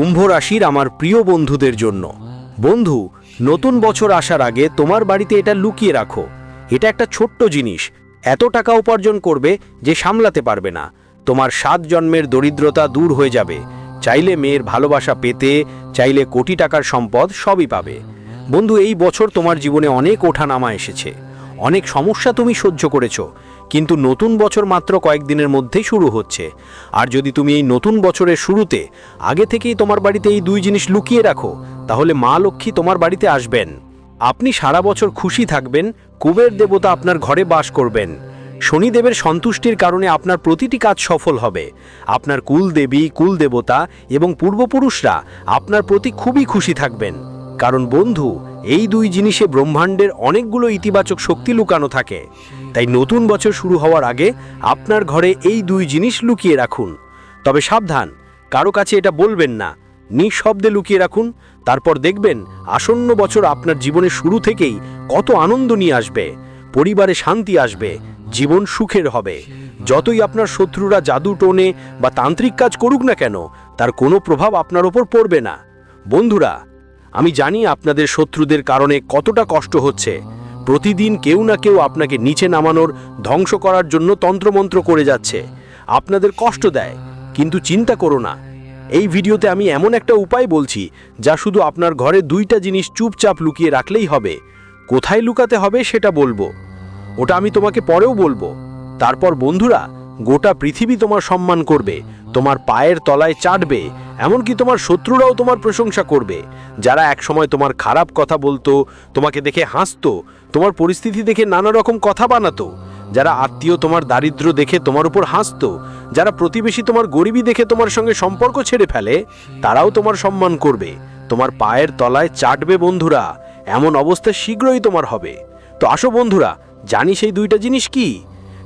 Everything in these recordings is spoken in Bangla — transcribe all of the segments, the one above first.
কুম্ভ রাশির আমার প্রিয় বন্ধুদের জন্য। বন্ধু, নতুন বছর আসার আগে তোমার বাড়িতে এটা লুকিয়ে রাখো। এটা একটা ছোট্ট জিনিস। এত টাকা উপার্জন করবে যে সামলাতে পারবে না। তোমার সাত জন্মের দরিদ্রতা দূর হয়ে যাবে। চাইলে মেয়ের ভালোবাসা পেতে, চাইলে কোটি টাকার সম্পদ সবই পাবে। বন্ধু, এই বছর তোমার জীবনে অনেক ওঠানামা এসেছে। অনেক সমস্যা তুমি সহ্য করেছ। কিন্তু নতুন বছর মাত্র কয়েকদিনের মধ্যেই শুরু হচ্ছে। আর যদি তুমি এই নতুন বছরের শুরুতে আগে থেকেই তোমার বাড়িতে এই দুই জিনিস লুকিয়ে রাখো, তাহলে মা লক্ষ্মী তোমার বাড়িতে আসবেন। আপনি সারা বছর খুশি থাকবেন, কুবের দেবতা আপনার ঘরে বাস করবেন। শনিদেবের সন্তুষ্টির কারণে আপনার প্রতিটি কাজ সফল হবে। আপনার কুলদেবী, কুলদেবতা এবং পূর্বপুরুষরা আপনার প্রতি খুবই খুশি থাকবেন। কারণ বন্ধু, এই দুই জিনিসে ব্রহ্মাণ্ডের অনেকগুলো ইতিবাচক শক্তি লুকানো থাকে। তাই নতুন বছর শুরু হওয়ার আগে আপনার ঘরে এই দুই জিনিস লুকিয়ে রাখুন। তবে সাবধান, কারও কাছে এটা বলবেন না। নিঃশব্দে লুকিয়ে রাখুন, তারপর দেখবেন আসন্ন বছর আপনার জীবনের শুরু থেকেই কত আনন্দ নিয়ে আসবে, পরিবারে শান্তি আসবে, জীবন সুখের হবে। যতই আপনার শত্রুরা জাদু টোনে বা তান্ত্রিক কাজ করুক না কেন, তার কোনো প্রভাব আপনার ওপর পড়বে না। বন্ধুরা, আমি জানি আপনাদের শত্রুদের কারণে কতটা কষ্ট হচ্ছে। প্রতিদিন কেউ না কেউ আপনাকে নিচে নামানোর, ধ্বংস করার জন্য তন্ত্রমন্ত্র করে যাচ্ছে। আপনাদের কষ্ট দেয়, কিন্তু চিন্তা করো না। এই ভিডিওতে আমি এমন একটা উপায় বলছি, যা শুধু আপনার ঘরে দুইটা জিনিস চুপচাপ লুকিয়ে রাখলেই হবে। কোথায় লুকাতে হবে সেটা বলব। ওটা আমি তোমাকে পরেও বলব। তারপর বন্ধুরা গোটা পৃথিবী তোমার সম্মান করবে, তোমার পায়ের তলায় চাটবে, এমনকি তোমার শত্রুরাও তোমার প্রশংসা করবে। যারা একসময় তোমার খারাপ কথা বলতো, তোমাকে দেখে হাসতো, তোমার পরিস্থিতি দেখে নানা রকম কথা বানাতো। যারা আত্মীয় তোমার দারিদ্র দেখে তোমার উপর হাসত, যারা প্রতিবেশী তোমার গরিবী দেখে তোমার সঙ্গে সম্পর্ক ছেড়ে ফেলে, তারাও তোমার সম্মান করবে। তোমার পায়ের তলায় চাটবে বন্ধুরা, এমন অবস্থা শীঘ্রই তোমার হবে। তো আসো বন্ধুরা, জানি সেই দুইটা জিনিস কি?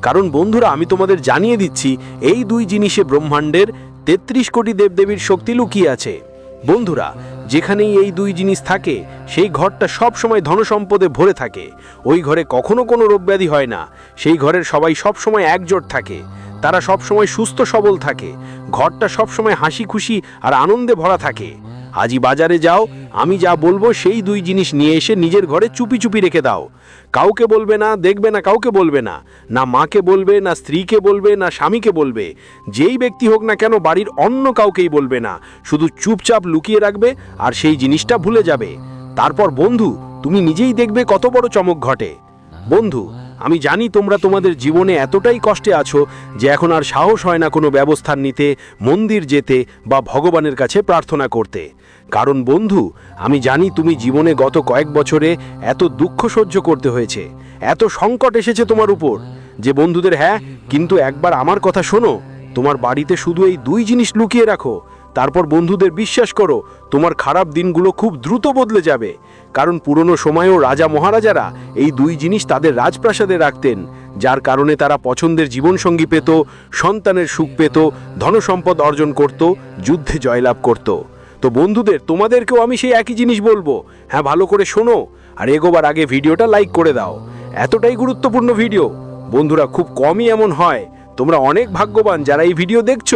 কারণ বন্ধুরা, আমি তোমাদের জানিয়ে দিচ্ছি, এই দুই জিনিসে ব্রহ্মাণ্ডের তেত্রিশ কোটি দেবদেবীর শক্তি লুকিয়ে আছে। বন্ধুরা, যেখানেই এই দুই জিনিস থাকে, সেই ঘরটা সব সময় ধনসম্পদে ভরে থাকে। ওই ঘরে কখনো কোনো রোগব্যাধি হয় না। সেই ঘরের সবাই সব সময় একজোট থাকে। তারা সব সময় সুস্থ সবল থাকে। ঘরটা সব সময় হাসি খুশি আর আনন্দে ভরা থাকে। আজই বাজারে যাও, আমি যা বলব সেই দুই জিনিস নিয়ে এসে নিজের ঘরে চুপি চুপি রেখে দাও। কাউকে বলবে না, দেখবে না, কাউকে বলবে না। না মাকে বলবে, না স্ত্রীকে বলবে, না স্বামীকে বলবে। যেই ব্যক্তি হোক না কেন বাড়ির অন্য কাউকেই বলবে না। শুধু চুপচাপ লুকিয়ে রাখবে আর সেই জিনিসটা ভুলে যাবে। তারপর বন্ধু, তুমি নিজেই দেখবে কত বড় চমক ঘটে। বন্ধু আমি জানি তোমরা তোমাদের জীবনে এতটাই কষ্টে আছো যে এখন আর সাহস হয় না কোনো ব্যবস্থা নিতে, মন্দির যেতে বা ভগবানের কাছে প্রার্থনা করতে। কারণ বন্ধু, আমি জানি তুমি জীবনে গত কয়েক বছরে এত দুঃখ সহ্য করতে হয়েছে, এত সংকট এসেছে তোমার উপর যে বন্ধুদের হ্যাঁ কিন্তু একবার আমার কথা শোনো, তোমার বাড়িতে শুধু এই দুই জিনিস লুকিয়ে রাখো তারপর বন্ধুদের বিশ্বাস করো, তোমার খারাপ দিনগুলো খুব দ্রুত বদলে যাবে। কারণ পুরনো সময়েও রাজা মহারাজারা এই দুই জিনিস তাদের রাজপ্রাসাদে রাখতেন, যার কারণে তারা পছন্দের জীবনসঙ্গী পেত, সন্তানের সুখ পেত, ধনসম্পদ অর্জন করত, যুদ্ধে জয়লাভ করত। তো বন্ধুদের, তোমাদেরকেও আমি সেই একই জিনিস বলব। হ্যাঁ ভালো করে শোনো আর এগোবার আগে ভিডিওটা লাইক করে দাও। এতটাই গুরুত্বপূর্ণ ভিডিও। বন্ধুরা, খুব কমই এমন হয়। তোমরা অনেক ভাগ্যবান যারা এই ভিডিও দেখছ।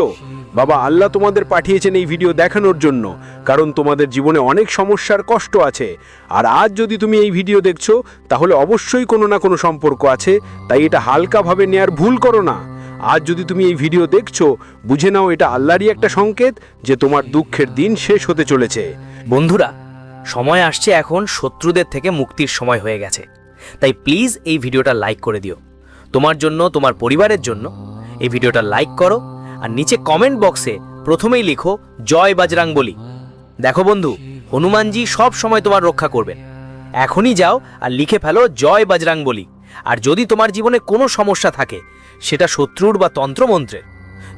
বাবা, আল্লাহ তোমাদের পাঠিয়েছেন এই ভিডিও দেখানোর জন্য, কারণ তোমাদের জীবনে অনেক সমস্যার কষ্ট আছে। আর আজ যদি তুমি এই ভিডিও দেখছ, তাহলে অবশ্যই কোনো না কোনো সম্পর্ক আছে, তাই এটা হালকাভাবে নেয়ার ভুল করো না। আজ যদি তুমি এই ভিডিও দেখছ, বুঝে নাও এটা আল্লাহরই একটা সংকেত যে তোমার দুঃখের দিন শেষ হতে চলেছে। বন্ধুরা, সময় আসছে এখন শত্রুদের থেকে মুক্তির সময় হয়ে গেছে। তাই প্লিজ এই ভিডিওটা লাইক করে দিও। তোমার জন্য, তোমার পরিবারের জন্য এই ভিডিওটা লাইক করো আর নিচে কমেন্ট বক্সে প্রথমেই লিখো, জয় বাজরাং বলি দেখো বন্ধু, হনুমানজি সব সময় তোমার রক্ষা করবেন। এখনই যাও আর লিখে ফেলো, জয় বাজরাং বলি আর যদি তোমার জীবনে কোনো সমস্যা থাকে, সেটা শত্রুর বা তন্ত্রমন্ত্রের।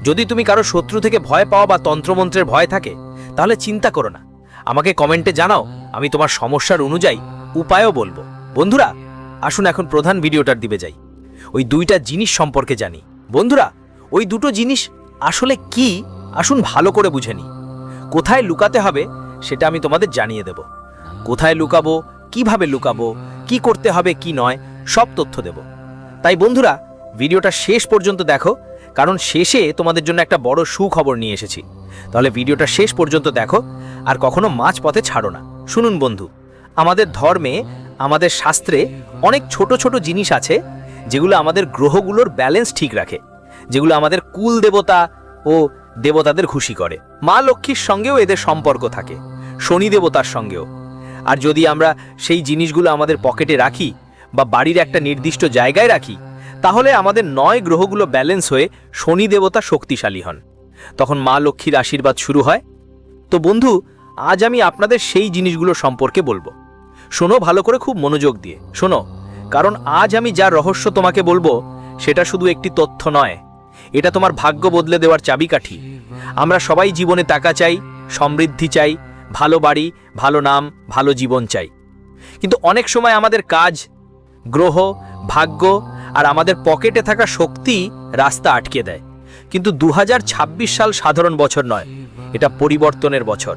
যদি তুমি কারও শত্রু থেকে ভয় পাও বা তন্ত্রমন্ত্রের ভয় থাকে, তাহলে চিন্তা করো না। আমাকে কমেন্টে জানাও, আমি তোমার সমস্যার অনুযায়ী উপায়ও বলব। বন্ধুরা, আসুন এখন প্রধান ভিডিওটার দিবে যাই। ওই দুইটা জিনিস সম্পর্কে জানি। বন্ধুরা, ওই দুটো জিনিস আসলে কি? আসুন ভালো করে বুঝে নিই। কোথায় লুকাতে হবে সেটা আমি তোমাদের জানিয়ে দেব। কোথায় লুকাবো, কীভাবে লুকাবো, কি করতে হবে, কি নয়, সব তথ্য দেব। তাই বন্ধুরা, ভিডিওটা শেষ পর্যন্ত দেখো, কারণ শেষে তোমাদের জন্য একটা বড় সুখবর নিয়ে এসেছি। তাহলে ভিডিওটা শেষ পর্যন্ত দেখো, আর কখনো মাছ পথে ছাড়ো না। শুনুন বন্ধু, আমাদের ধর্মে, আমাদের শাস্ত্রে অনেক ছোট ছোট জিনিস আছে, যেগুলো আমাদের গ্রহগুলোর ব্যালেন্স ঠিক রাখে। যেগুলো আমাদের কুল দেবতা ও দেবতাদের খুশি করে। মা লক্ষ্মীর সঙ্গেও এদের সম্পর্ক থাকে, শনি দেবতার সঙ্গেও। আর যদি আমরা সেই জিনিসগুলো আমাদের পকেটে রাখি বা বাড়ির একটা নির্দিষ্ট জায়গায় রাখি, তাহলে আমাদের নয় গ্রহগুলো ব্যালেন্স হয়ে শনি দেবতা শক্তিশালী হন। তখন মা লক্ষ্মীর আশীর্বাদ শুরু হয়। তো বন্ধু, আজ আমি আপনাদের সেই জিনিসগুলো সম্পর্কে বলব। শোনো ভালো করে খুব মনোযোগ দিয়ে। শোনো, কারণ আজ আমি যা রহস্য তোমাকে বলব, সেটা শুধু একটি তথ্য নয়। এটা তোমার ভাগ্য বদলে দেওয়ার চাবিকাঠি। আমরা সবাই জীবনে টাকা চাই, সমৃদ্ধি চাই, ভালো বাড়ি, ভালো নাম, ভালো জীবন চাই। কিন্তু অনেক সময় আমাদের কাজ, গ্রহ, ভাগ্য আর আমাদের পকেটে থাকা শক্তি রাস্তা আটকে দেয়। কিন্তু দু হাজার ছাব্বিশ সাল সাধারণ বছর নয়, এটা পরিবর্তনের বছর।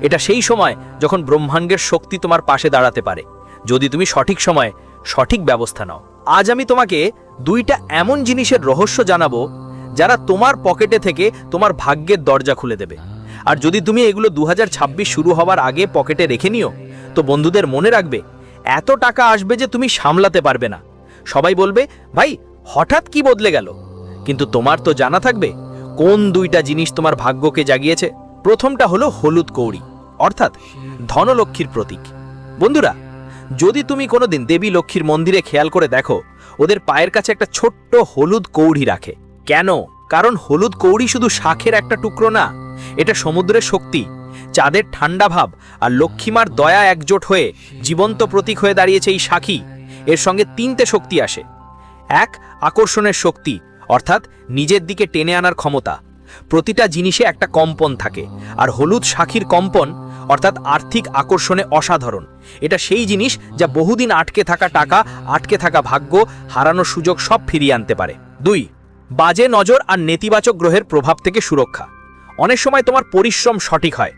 এটা সেই সময় যখন ব্রহ্মাণ্ডের শক্তি তোমার পাশে দাঁড়াতে পারে। যদি তুমি সঠিক সময়ে সঠিক ব্যবস্থা নাও। আজ আমি তোমাকে দুইটা এমন জিনিসের রহস্য জানাব যারা তোমার পকেটে থেকে তোমার ভাগ্যের দরজা খুলে দেবে। আর যদি তুমি এগুলো দু হাজার ছাব্বিশ শুরু হওয়ার আগে পকেটে রেখে নিও, তো বন্ধুদের মনে রাখবে, এত টাকা আসবে যে তুমি সামলাতে পারবে না। সবাই বলবে, ভাই, হঠাৎ কি বদলে গেল? কিন্তু তোমার তো জানা থাকবে, কোন দুইটা জিনিস তোমার ভাগ্যকে জাগিয়েছে। প্রথমটা হলো হলুদ কৌড়ি, অর্থাৎ ধনলক্ষ্মীর প্রতীক। বন্ধুরা, যদি তুমি কোনোদিন দেবী লক্ষ্মীর মন্দিরে খেয়াল করে দেখো, ওদের পায়ের কাছে একটা ছোট্ট হলুদ কৌড়ি রাখে। কেন? কারণ হলুদ কৌড়ি শুধু শাখের একটা টুকরো না, এটা সমুদ্রের শক্তি, চাঁদের ঠান্ডা ভাব আর লক্ষ্মীমার দয়া একজোট হয়ে জীবন্ত প্রতীক হয়ে দাঁড়িয়েছে এই সাখী। এর সঙ্গে তিনটে শক্তি আসে। এক, আকর্ষণের শক্তি, অর্থাৎ নিজের দিকে টেনে আনার ক্ষমতা। প্রতিটা জিনিসে একটা কম্পন থাকে, আর হলুদ শাখির কম্পন, অর্থাৎ আর্থিক আকর্ষণে অসাধারণ। এটা সেই জিনিস যা বহুদিন আটকে থাকা টাকা, আটকে থাকা ভাগ্য, হারানোর সুযোগ সব ফিরিয়ে আনতে পারে। দুই বাজে নজর আর নেতিবাচক গ্রহের প্রভাব থেকে সুরক্ষা। অনেক সময় তোমার পরিশ্রম সঠিক হয়,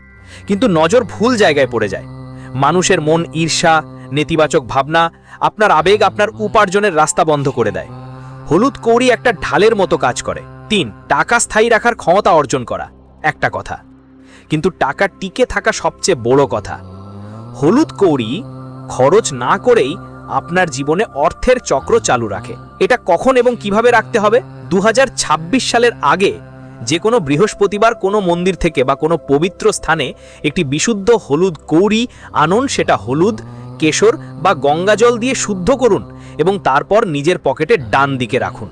কিন্তু নজর ভুল জায়গায় পড়ে যায়। মানুষের মন ঈর্ষা, নেতিবাচক ভাবনা আপনার আবেগ আপনার উপার্জনের রাস্তা বন্ধ করে দেয়। হলুদ কৌড়ি একটা ঢালের মতো কাজ করে। তিন, টাকা স্থায়ী রাখার ক্ষমতা অর্জন করা, একটা কথা। কিন্তু টাকা টিকে থাকা সবচেয়ে বড় কথা। হলুদ কৌড়ি খরচ না করেই আপনার জীবনে অর্থের চক্র চালু রাখে। এটা কখন এবং কীভাবে রাখতে হবে? দু হাজার ছাব্বিশ সালের আগে যে কোনো বৃহস্পতিবার কোনো মন্দির থেকে বা কোনো পবিত্র স্থানে একটি বিশুদ্ধ হলুদ কৌড়ি আনুন, সেটা হলুদ, কেশর বা গঙ্গাজল দিয়ে শুদ্ধ করুন এবং তারপর নিজের পকেটে ডান দিকে রাখুন।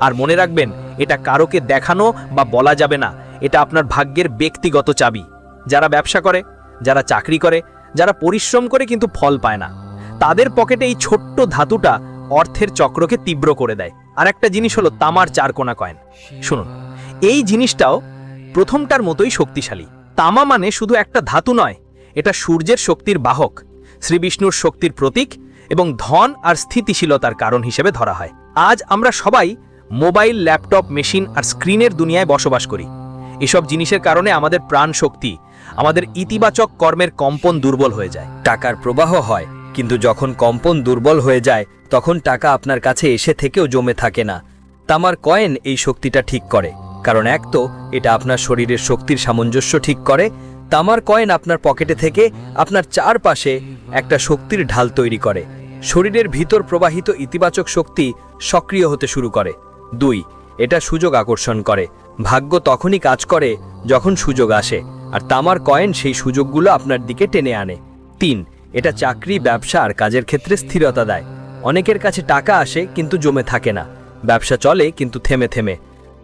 আর মনে রাখবেন, এটা কারোকে দেখানো বা বলা যাবে না, এটা আপনার ভাগ্যের ব্যক্তিগত চাবি। যারা ব্যবসা করে, যারা চাকরি করে, যারা পরিশ্রম করে কিন্তু ফল পায় না, তাদের পকেটে এই ছোট্ট ধাতুটা অর্থের চক্রকে তীব্র করে দেয়। আর একটা জিনিস হলো তামার চারকোনা কয়েন। শুনুন, এই জিনিসটাও প্রথমটার মতোই শক্তিশালী। তামা মানে শুধু একটা ধাতু নয়, এটা সূর্যের শক্তির বাহক, শ্রী বিষ্ণুর শক্তির প্রতীক এবং ধন আর স্থিতিশীলতার কারণ হিসেবে ধরা হয়। আজ আমরা সবাই মোবাইল, ল্যাপটপ, মেশিন আর স্ক্রিনের দুনিয়ায় বসবাস করি। এসব জিনিসের কারণে আমাদের প্রাণ শক্তি আমাদের ইতিবাচক কর্মের কম্পন দুর্বল হয়ে যায়। টাকার প্রবাহ হয় কিন্তু যখন কম্পন দুর্বল হয়ে যায়, তখন টাকা আপনার কাছে এসে থেকেও জমে থাকে না। তামার কয়েন এই শক্তিটা ঠিক করে, কারণ এক তো এটা আপনার শরীরের শক্তির সামঞ্জস্য ঠিক করে, তামার কয়েন আপনার পকেটে থেকে আপনার চারপাশে একটা শক্তির ঢাল তৈরি করে। শরীরের ভিতর প্রবাহিত ইতিবাচক শক্তি সক্রিয় হতে শুরু করে। দুই, এটা সুযোগ আকর্ষণ করে। ভাগ্য তখনই কাজ করে যখন সুযোগ আসে, আর তামার কয়েন সেই সুযোগগুলো আপনার দিকে টেনে আনে। তিন এটা চাকরি, ব্যবসা আর কাজের ক্ষেত্রে স্থিরতা দেয়। অনেকের কাছে টাকা আসে কিন্তু জমে থাকে না। ব্যবসা চলে কিন্তু থেমে থেমে।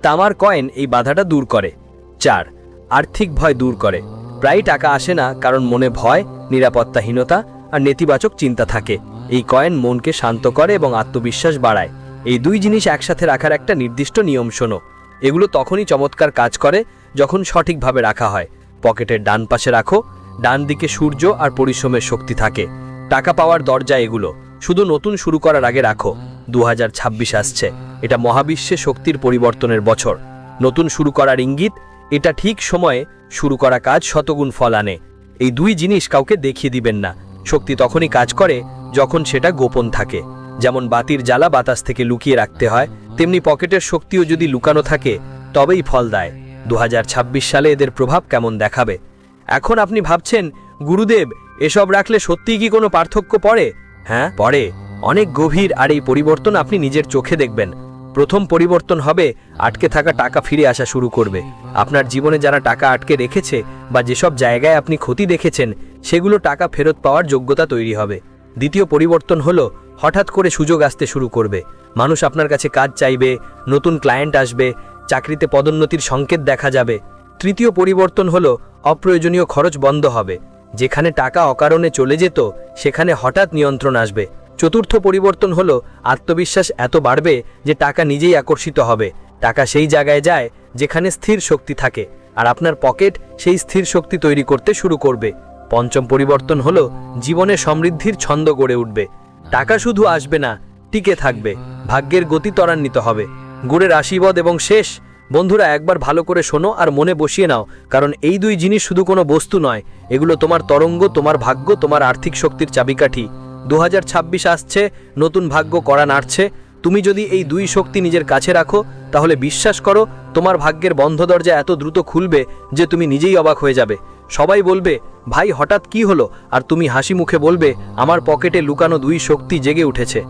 তামার কয়েন এই বাধাটা দূর করে। চার, আর্থিক ভয় দূর করে। প্রায় টাকা আসে না কারণ মনে ভয়, নিরাপত্তাহীনতা আর নেতিবাচক চিন্তা থাকে। এই কয়েন মনকে শান্ত করে এবং আত্মবিশ্বাস বাড়ায়। এই দুই জিনিস একসাথে রাখার একটা নির্দিষ্ট নিয়ম শোনো। এগুলো তখনই চমৎকার কাজ করে যখন সঠিকভাবে রাখা হয়। পকেটের ডান পাশে রাখো ডান দিকে সূর্য আর পরিশ্রমের শক্তি থাকে। টাকা পাওয়ার দরজা এগুলো। শুধু নতুন শুরু করার আগে রাখো। দু হাজার ছাব্বিশ আসছে। এটা মহাবিশ্বে শক্তির পরিবর্তনের বছর। নতুন শুরু করার ইঙ্গিত, এটা ঠিক সময়ে শুরু করা কাজ শতগুণ ফল আনে। এই দুই জিনিস কাউকে দেখিয়ে দিবেন না। শক্তি তখনই কাজ করে যখন সেটা গোপন থাকে। যেমন বাতির জ্বালা বাতাস থেকে লুকিয়ে রাখতে হয়, তেমনি পকেটের শক্তিও যদি লুকানো থাকে, তবেই ফল দেয়। দু হাজার ছাব্বিশ সালে এদের প্রভাব কেমন দেখাবে? এখন আপনি ভাবছেন, গুরুদেব, এসব রাখলে সত্যিই কি কোনো পার্থক্য পড়ে? হ্যাঁ পড়ে। অনেক গভীর আর এই পরিবর্তন আপনি নিজের চোখে দেখবেন। প্রথম পরিবর্তন হবে, আটকে থাকা টাকা ফিরে আসা শুরু করবে। আপনার জীবনে যারা টাকা আটকে রেখেছে বা যেসব জায়গায় আপনি ক্ষতি দেখেছেন, সেগুলো টাকা ফেরত পাওয়ার যোগ্যতা তৈরি হবে। দ্বিতীয় পরিবর্তন হলো, হঠাৎ করে সুযোগ আসতে শুরু করবে। মানুষ আপনার কাছে কাজ চাইবে, নতুন ক্লায়েন্ট আসবে, চাকরিতে পদোন্নতির সংকেত দেখা যাবে। তৃতীয় পরিবর্তন হলো, অপ্রয়োজনীয় খরচ বন্ধ হবে। যেখানে টাকা অকারণে চলে যেত, সেখানে হঠাৎ নিয়ন্ত্রণ আসবে। চতুর্থ পরিবর্তন হলো, আত্মবিশ্বাস এত বাড়বে যে টাকা নিজেই আকর্ষিত হবে। টাকা সেই জায়গায় যায় যেখানে স্থির শক্তি থাকে, আর আপনার পকেট সেই স্থির শক্তি তৈরি করতে শুরু করবে। পঞ্চম পরিবর্তন হলো, জীবনে সমৃদ্ধির ছন্দ গড়ে উঠবে। টাকা শুধু আসবে না, টিকে থাকবে। ভাগ্যের গতি ত্বরান্বিত হবে। গুড়ের আশীর্বাদ এবং শেষ বন্ধুরা, একবার ভালো করে শোনো আর মনে বসিয়ে নাও, কারণ এই দুই জিনিস শুধু কোনো বস্তু নয়। এগুলো তোমার তরঙ্গ, তোমার ভাগ্য, তোমার আর্থিক শক্তির চাবিকাঠি। দু হাজার ছাব্বিশ আসছে, নতুন ভাগ্য করা নাড়ছে। তুমি যদি এই দুই শক্তি নিজের কাছে রাখো, তাহলে বিশ্বাস করো, তোমার ভাগ্যের বন্ধ দরজা এত দ্রুত খুলবে যে তুমি নিজেই অবাক হয়ে যাবে। সবাই বলবে, ভাই, হঠাৎ কি হলো? আর তুমি হাসি মুখে বলবে, আমার পকেটে লুকানো দুই শক্তি জেগে উঠেছে।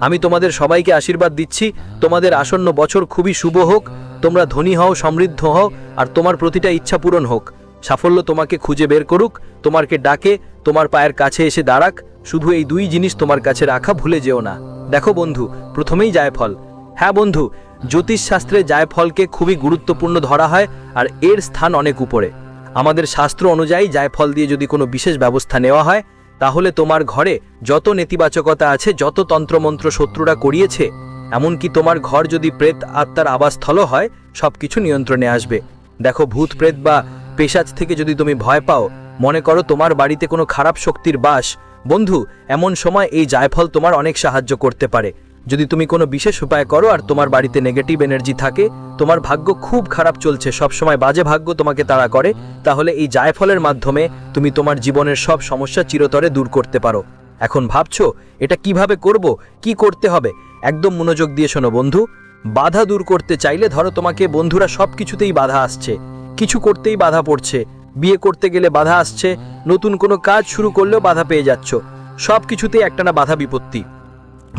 আমি তোমাদের সবাইকে আশীর্বাদ দিচ্ছি। তোমাদের আসন্ন বছর খুবই শুভ হোক। তোমরা ধনী হও, সমৃদ্ধ হও, আর তোমার প্রতিটা ইচ্ছা পূরণ হোক। সাফল্য তোমাকে খুঁজে বের করুক, তোমারকে ডাকে, তোমার পায়ের কাছে এসে দাঁড়াক, শুধু এই দুই জিনিস তোমার কাছে রাখা ভুলে যেও না। দেখো বন্ধু, প্রথমেই জায়ফল। হ্যাঁ বন্ধু, জ্যোতিষশাস্ত্রে জায়ফলকে খুবই গুরুত্বপূর্ণ ধরা হয়, আর এর স্থান অনেক উপরে। আমাদের শাস্ত্র অনুযায়ী জায়ফল দিয়ে যদি কোনো বিশেষ ব্যবস্থা নেওয়া হয়, তাহলে তোমার ঘরে যত নেতিবাচকতা আছে, যত তন্ত্রমন্ত্র শত্রুরা করিয়েছে এমনকি তোমার ঘর যদি প্রেত আত্মার আবাসস্থল হয় সব কিছু নিয়ন্ত্রণে আসবে। দেখো, ভূত প্রেত বা পেশাজ থেকে যদি তুমি ভয় পাও, মনে করো তোমার বাড়িতে কোনো খারাপ শক্তির বাস। বন্ধু, এমন সময় এই জায়ফল তোমার অনেক সাহায্য করতে পারে। যদি তুমি কোনো বিশেষ উপায় করো আর তোমার বাড়িতে নেগেটিভ এনার্জি থাকে, তোমার ভাগ্য খুব খারাপ চলছে। সব সময় বাজে ভাগ্য তোমাকে তাড়া করে। তাহলে এই জায়ফলের মাধ্যমে তুমি তোমার জীবনের সব সমস্যা চিরতরে দূর করতে পারো। এখন ভাবছ, এটা কীভাবে করব? কি করতে হবে? একদম মনোযোগ দিয়ে শোনো বন্ধু। বাধা দূর করতে চাইলে ধরো তোমাকে বন্ধুরা সব কিছুতেই বাধা আসছে। কিছু করতেই বাধা পড়ছে। বিয়ে করতে গেলে বাধা আসছে। নতুন কোনো কাজ শুরু করলেও বাধা পেয়ে যাচ্ছ। সব কিছুতেই একটা না বাধা বিপত্তি।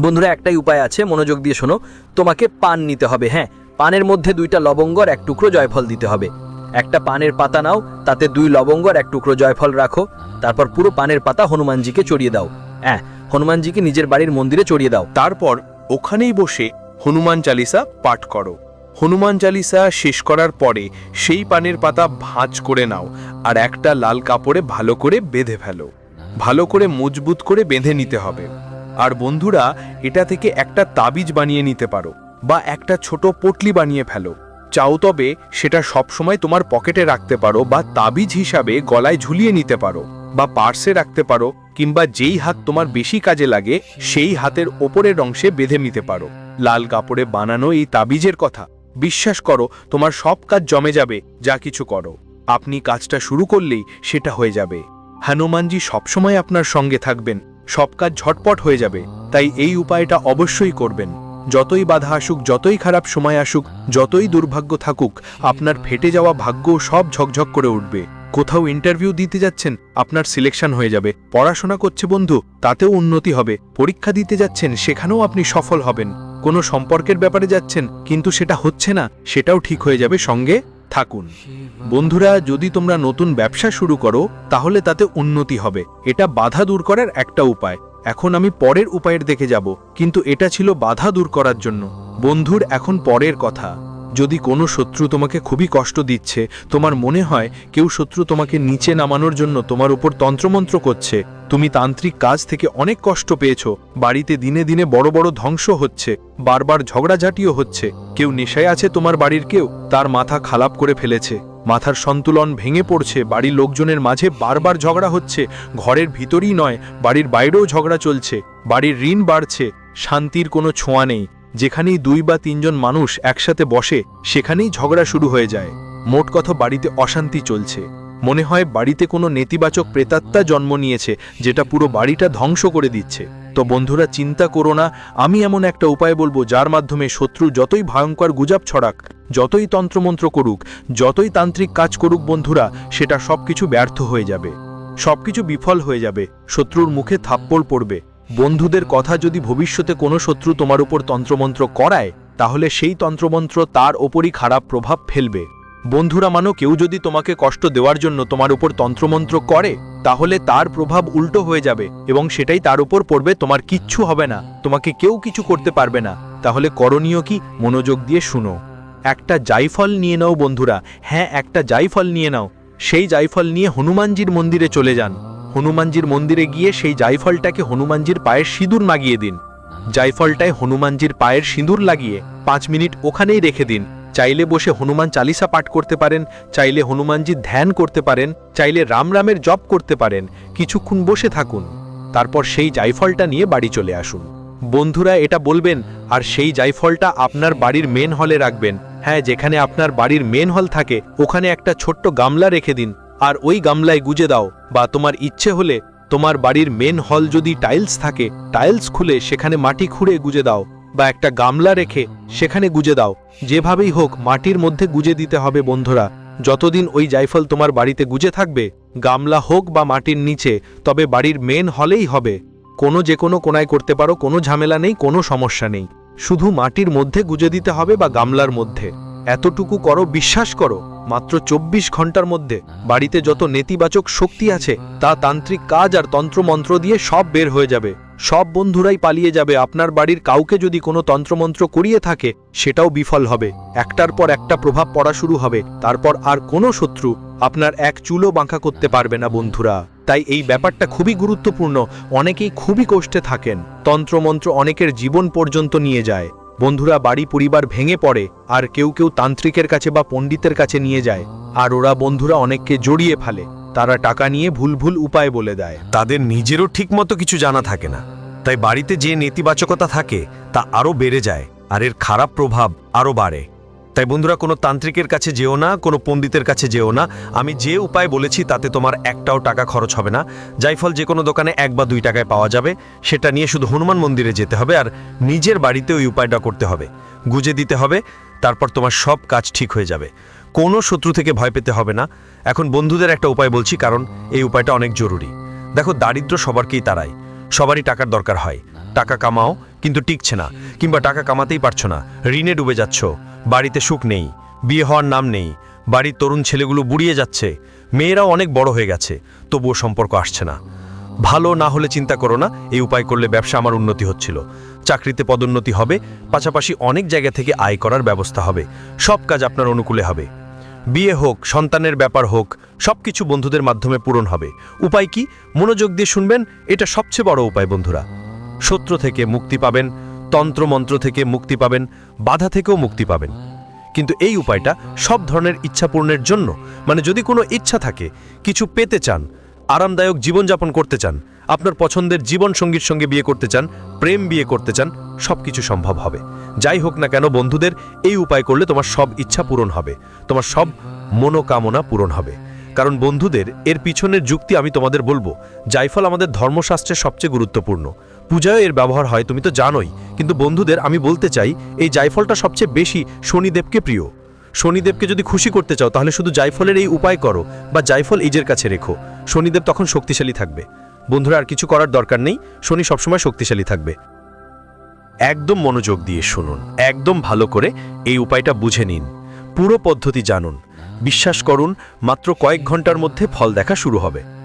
বন্ধুরা, একটাই উপায় আছে, মনোযোগ দিয়ে শোনো। তোমাকে পান নিতে হবে হ্যাঁ? পানের মধ্যে দুইটা লবঙ্গ আর এক টুকরো জয়ফল দিতে হবে। একটা পানের পাতা নাও, তাতে দুই লবঙ্গ আর এক টুকরো জয়ফল রাখো। তারপর পুরো পানের পাতা হনুমানজিকে চড়িয়ে দাও। হ্যাঁ হনুমানজিকে নিজের বাড়ির মন্দিরে চড়িয়ে দাও। তারপর ওখানেই বসে হনুমান চালিসা পাঠ করো। হনুমান চালিসা শেষ করার পরে সেই পানের পাতা ভাঁজ করে নাও আর একটা লাল কাপড়ে ভালো করে বেঁধে ফেলো। ভালো করে মজবুত করে বেঁধে নিতে হবে। আর বন্ধুরা, এটা থেকে একটা তাবিজ বানিয়ে নিতে পারো বা একটা ছোট পটলি বানিয়ে ফেলো। চাও তবে সেটা সবসময় তোমার পকেটে রাখতে পারো বা তাবিজ হিসাবে গলায় ঝুলিয়ে নিতে পারো। বা পার্সে রাখতে পারো কিংবা যেই হাত তোমার বেশি কাজে লাগে, সেই হাতের ওপরের অংশে বেঁধে নিতে পারো। লাল কাপড়ে বানানো এই তাবিজের কথা। বিশ্বাস করো, তোমার সব কাজ জমে যাবে, যা কিছু করো। আপনি কাজটা শুরু করলেই সেটা হয়ে যাবে। হনুমানজি সবসময় আপনার সঙ্গে থাকবেন। সব কাজ ঝটপট হয়ে যাবে। তাই এই উপায়টা অবশ্যই করবেন। যতই বাধা আসুক, যতই খারাপ সময় আসুক, যতই দুর্ভাগ্য থাকুক, আপনার ফেটে যাওয়া ভাগ্য সব ঝকঝক করে উঠবে। কোথাও ইন্টারভিউ দিতে যাচ্ছেন, আপনার সিলেকশন হয়ে যাবে। পড়াশোনা করছে বন্ধু, তাতেও উন্নতি হবে। পরীক্ষা দিতে যাচ্ছেন, সেখানেও আপনি সফল হবেন। কোনো সম্পর্কের ব্যাপারে যাচ্ছেন, কিন্তু সেটা হচ্ছে না, সেটাও ঠিক হয়ে যাবে সঙ্গে থাকুন। বন্ধুরা, যদি তোমরা নতুন ব্যবসা শুরু করো, তাহলে তাতে উন্নতি হবে। এটা বাধা দূর করার একটা উপায়। এখন আমি পরের উপায়ের দেখে যাব, কিন্তু এটা ছিল বাধা দূর করার জন্য। বন্ধুর এখন পরের কথা। যদি কোনো শত্রু তোমাকে খুবই কষ্ট দিচ্ছে, তোমার মনে হয় কেউ শত্রু তোমাকে নিচে নামানোর জন্য তোমার উপর তন্ত্রমন্ত্র করছে, তুমি তান্ত্রিক কাজ থেকে অনেক কষ্ট পেয়েছ, বাড়িতে দিনে দিনে বড় বড় ধ্বংস হচ্ছে, বারবার ঝগড়াঝাটিও হচ্ছে, কেউ নেশায় আছে তোমার বাড়ির কেউ, তার মাথা খালাপ করে ফেলেছে, মাথার সন্তুলন ভেঙে পড়ছে, বাড়ির লোকজনের মাঝে বারবার ঝগড়া হচ্ছে, ঘরের ভিতরই নয়, বাড়ির বাইরেও ঝগড়া চলছে, বাড়ির ঋণ বাড়ছে, শান্তির কোনো ছোঁয়া নেই। যেখানেই দুই বা তিনজন মানুষ একসাথে বসে, সেখানেই ঝগড়া শুরু হয়ে যায়। মোট কথা বাড়িতে অশান্তি চলছে। মনে হয় বাড়িতে কোনো নেতিবাচক প্রেতাত্মা জন্ম নিয়েছে, যেটা পুরো বাড়িটা ধ্বংস করে দিচ্ছে। তো বন্ধুরা, চিন্তা করো না, আমি এমন একটা উপায় বলব যার মাধ্যমে শত্রু যতই ভয়ঙ্কর গুজাব ছড়াক, যতই তন্ত্রমন্ত্র করুক, যতই তান্ত্রিক কাজ করুক বন্ধুরা, সেটা সবকিছু ব্যর্থ হয়ে যাবে। সবকিছু বিফল হয়ে যাবে, শত্রুর মুখে থাপ্পড় পড়বে। বন্ধুদের কথা যদি ভবিষ্যতে কোনো শত্রু তোমার উপর তন্ত্রমন্ত্র করায়, তাহলে সেই তন্ত্রমন্ত্র তার ওপরই খারাপ প্রভাব ফেলবে। বন্ধুরা মানো, কেউ যদি তোমাকে কষ্ট দেওয়ার জন্য তোমার উপর তন্ত্রমন্ত্র করে, তাহলে তার প্রভাব উল্টো হয়ে যাবে এবং সেটাই তার উপর পড়বে, তোমার কিচ্ছু হবে না, তোমাকে কেউ কিছু করতে পারবে না। তাহলে করণীয় কি? মনোযোগ দিয়ে শুনো। একটা জাইফল নিয়ে নাও বন্ধুরা। হ্যাঁ একটা জাইফল নিয়ে নাও। সেই জাইফল নিয়ে হনুমানজির মন্দিরে চলে যান। হনুমানজির মন্দিরে গিয়ে সেই জাইফলটাকে হনুমানজির পায়ের সিঁদুর লাগিয়ে দিন। জাইফলটায় হনুমানজির পায়ের সিঁদুর লাগিয়ে পাঁচ মিনিট ওখানেই রেখে দিন। চাইলে বসে হনুমান চালিসা পাঠ করতে পারেন, চাইলে হনুমানজির ধ্যান করতে পারেন, চাইলে রাম রামের জপ করতে পারেন, কিছুক্ষণ বসে থাকুন। তারপর সেই জাইফলটা নিয়ে বাড়ি চলে আসুন। বন্ধুরা, এটা বলবেন, আর সেই জাইফলটা আপনার বাড়ির মেন হলে রাখবেন। হ্যাঁ যেখানে আপনার বাড়ির মেন হল থাকে, ওখানে একটা ছোট্ট গামলা রেখে দিন। আর ওই গামলায় গুজে দাও, বা তোমার ইচ্ছে হলে তোমার বাড়ির মেন হল যদি টাইলস থাকে টাইলস খুলে সেখানে মাটি খুঁড়ে গুজে দাও, বা একটা গামলা রেখে সেখানে গুজে দাও। যেভাবেই হোক, মাটির মধ্যে গুজে দিতে হবে বন্ধুরা। যতদিন ওই জাইফল তোমার বাড়িতে গুজে থাকবে, গামলা হোক বা মাটির নিচে, তবে বাড়ির মেন হলেই হবে। কোনো যে কোনো কোনায় করতে পারো, কোনো ঝামেলা নেই, কোনো সমস্যা নেই। শুধু মাটির মধ্যে গুজে দিতে হবে বা গামলার মধ্যে। এতটুকু করো, বিশ্বাস করো, মাত্র চব্বিশ ঘণ্টার মধ্যে বাড়িতে যত নেতিবাচক শক্তি আছে, তা তান্ত্রিক কাজ আর তন্ত্রমন্ত্র দিয়ে সব বের হয়ে যাবে। সব বন্ধুরাই পালিয়ে যাবে, আপনার বাড়ির কাউকে যদি কোনো তন্ত্রমন্ত্র করিয়ে থাকে, সেটাও বিফল হবে। একটার পর একটা প্রভাব পড়া শুরু হবে, তারপর আর কোনো শত্রু আপনার এক চুলো বাঁকা করতে পারবে না, বন্ধুরা। তাই এই ব্যাপারটা খুবই গুরুত্বপূর্ণ, অনেকেই খুবই কষ্টে থাকেন। তন্ত্রমন্ত্র অনেকের জীবন পর্যন্ত নিয়ে যায়। বন্ধুরা বাড়ি পরিবার ভেঙে পড়ে, আর কেউ কেউ তান্ত্রিকের কাছে বা পণ্ডিতের কাছে নিয়ে যায়। আর ওরা বন্ধুরা অনেককে জড়িয়ে ফেলে, তারা টাকা নিয়ে ভুল ভুল উপায় বলে দেয়। তাদের নিজেরও ঠিকমতো কিছু জানা থাকে না। তাই বাড়িতে যে নেতিবাচকতা থাকে, তা আরও বেড়ে যায়, আর এর খারাপ প্রভাব আরও বাড়ে। তাই বন্ধুরা, কোনো তান্ত্রিকের কাছে যেও না, কোনো পণ্ডিতের কাছে যেও না। আমি যে উপায় বলেছি, তাতে তোমার একটাও টাকা খরচ হবে না। জাইফল যে কোনো দোকানে এক বা দুই টাকায় পাওয়া যাবে। সেটা নিয়ে শুধু হনুমান মন্দিরে যেতে হবে আর নিজের বাড়িতে ওই উপায়টা করতে হবে। গুজে দিতে হবে, তারপর তোমার সব কাজ ঠিক হয়ে যাবে। কোনো শত্রু থেকে ভয় পেতে হবে না। এখন বন্ধুদের একটা উপায় বলছি, কারণ এই উপায়টা অনেক জরুরি। দেখো, দারিদ্র সবারকেই তারাই সবারই টাকার দরকার হয়। টাকা কামাও কিন্তু টিকছে না, কিংবা টাকা কামাতেই পারছ না। ঋণে ডুবে যাচ্ছ, বাড়িতে সুখ নেই, বিয়ে হওয়ার নাম নেই, বাড়ির তরুণ ছেলেগুলো বুড়িয়ে যাচ্ছে, মেয়েরাও অনেক বড় হয়ে গেছে, তবুও সম্পর্ক আসছে না। ভালো না হলে চিন্তা করো না, এই উপায় করলে ব্যবসা আমার উন্নতি হচ্ছিল। চাকরিতে পদোন্নতি হবে, পাশাপাশি অনেক জায়গা থেকে আয় করার ব্যবস্থা হবে, সব কাজ আপনার অনুকূলে হবে। বিয়ে হোক, সন্তানের ব্যাপার হোক, সবকিছু বন্ধুদের মাধ্যমে পূরণ হবে। উপায় কি? মনোযোগ দিয়ে শুনবেন, এটা সবচেয়ে বড় উপায় বন্ধুরা। শত্রু থেকে মুক্তি পাবেন, তন্ত্রমন্ত্র থেকে মুক্তি পাবেন, বাধা থেকেও মুক্তি পাবেন। কিন্তু এই উপায়টা সব ধরনের ইচ্ছা পূর্ণের জন্য মানে যদি কোনো ইচ্ছা থাকে, কিছু পেতে চান, আরামদায়ক জীবনযাপন করতে চান, আপনার পছন্দের জীবন সঙ্গীর সঙ্গে বিয়ে করতে চান, প্রেম বিয়ে করতে চান সব কিছু সম্ভব হবে। যাই হোক না কেন, বন্ধুদের, এই উপায় করলে তোমার সব ইচ্ছা পূরণ হবে, তোমার সব মনোকামনা পূরণ হবে। কারণ বন্ধুদের, এর পিছনের যুক্তি আমি তোমাদের বলব, জাইফল আমাদের ধর্মশাস্ত্রের সবচেয়ে গুরুত্বপূর্ণ। পূজায় এর ব্যবহার হয়, তুমি তো জানোই। কিন্তু বন্ধুদের আমি বলতে চাই, এই জায়ফলটা সবচেয়ে বেশি শনিদেবকে প্রিয়। শনিদেবকে যদি খুশি করতে চাও, তাহলে শুধু জাইফলের এই উপায় করো বা জাইফল ইজের কাছে রেখো। শনিদেব তখন শক্তিশালী থাকবে। বন্ধুরা, আর কিছু করার দরকার নেই, শনি সবসময় শক্তিশালী থাকবে। একদম মনোযোগ দিয়ে শুনুন, একদম ভালো করে এই উপায়টা বুঝে নিন। পুরো পদ্ধতি জানুন। বিশ্বাস করুন, মাত্র কয়েক ঘণ্টার মধ্যে ফল দেখা শুরু হবে।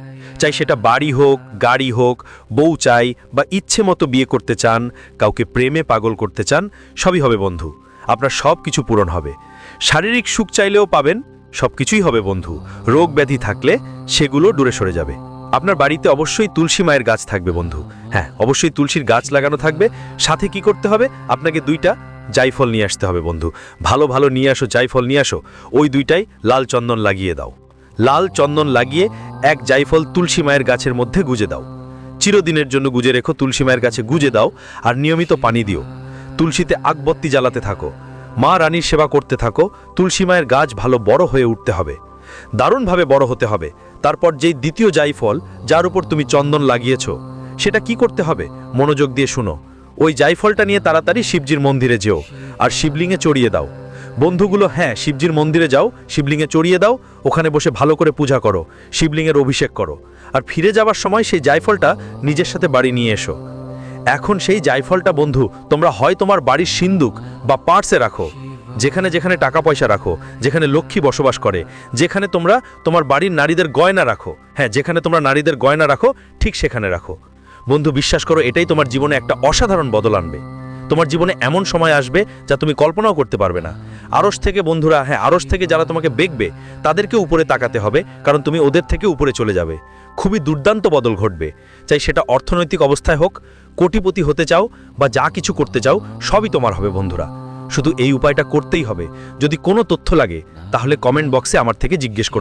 চাই সেটা বাড়ি হোক, গাড়ি হোক, বউ চাই বা ইচ্ছে মতো বিয়ে করতে চান, কাউকে প্রেমে পাগল করতে চান, সবই হবে বন্ধু। আপনার সব কিছু পূরণ হবে। শারীরিক সুখ চাইলেও পাবেন, সব কিছুই হবে বন্ধু। রোগ ব্যাধি থাকলে সেগুলো দূরে সরে যাবে। আপনার বাড়িতে অবশ্যই তুলসী মায়ের গাছ থাকবে বন্ধু। হ্যাঁ অবশ্যই তুলসীর গাছ লাগানো থাকবে। সাথে কি করতে হবে? আপনাকে দুইটা জাইফল নিয়ে আসতে হবে বন্ধু। ভালো ভালো নিয়ে আসো, জাইফল নিয়ে আসো। ওই দুইটাই লাল চন্দন লাগিয়ে দাও। লাল চন্দন লাগিয়ে এক জাইফল তুলসী মায়ের গাছের মধ্যে গুজে দাও। চিরদিনের জন্য গুজে রেখো তুলসী মায়ের গাছে গুজে দাও আর নিয়মিত পানি দিও। তুলসীতে আগবত্তি জ্বালাতে থাকো। মা রানীর সেবা করতে থাকো। তুলসী মায়ের গাছ ভালো বড় হয়ে উঠতে হবে। দারুণভাবে বড় হতে হবে। তারপর যেই দ্বিতীয় জাইফল, যার উপর তুমি চন্দন লাগিয়েছ, সেটা কি করতে হবে? মনোযোগ দিয়ে শুনো। ওই জাইফলটা নিয়ে তাড়াতাড়ি শিবজির মন্দিরে যেও আর শিবলিঙ্গে চড়িয়ে দাও। বন্ধুগুলো হ্যাঁ শিবজির মন্দিরে যাও, শিবলিঙ্গে চড়িয়ে দাও, ওখানে বসে ভালো করে পূজা করো, শিবলিঙ্গের অভিষেক করো। আর ফিরে যাবার সময় সেই জায়ফলটা নিজের সাথে বাড়ি নিয়ে এসো। এখন সেই জায়ফলটা, বন্ধু, তোমরা হয় তোমার বাড়ির সিন্দুক বা পার্সে রাখো, যেখানে যেখানে টাকা পয়সা রাখো, যেখানে লক্ষ্মী বসবাস করে, যেখানে তোমরা তোমার বাড়ির নারীদের গয়না রাখো হ্যাঁ যেখানে তোমরা নারীদের গয়না রাখো, ঠিক সেখানে রাখো। বন্ধু, বিশ্বাস করো, এটাই তোমার জীবনে একটা অসাধারণ বদল আনবে। তোমার জীবনে এমন সময় আসবে যা তুমি কল্পনাও করতে পারবে না। আড়স থেকে বন্ধুরা হ্যাঁ আড়স থেকে যারা তোমাকে বেগবে, তাদেরকে উপরে তাকাতে হবে, কারণ তুমি ওদের থেকে উপরে চলে যাবে। খুবই দুর্দান্ত বদল ঘটবে। চাই সেটা অর্থনৈতিক অবস্থায় হোক, কোটিপতি হতে চাও বা যা কিছু করতে চাও, সবই তোমার হবে বন্ধুরা। শুধু এই উপায়টা করতেই হবে। যদি কোনো তথ্য লাগে, তাহলে কমেন্ট বক্সে আমার থেকে জিজ্ঞেস করতে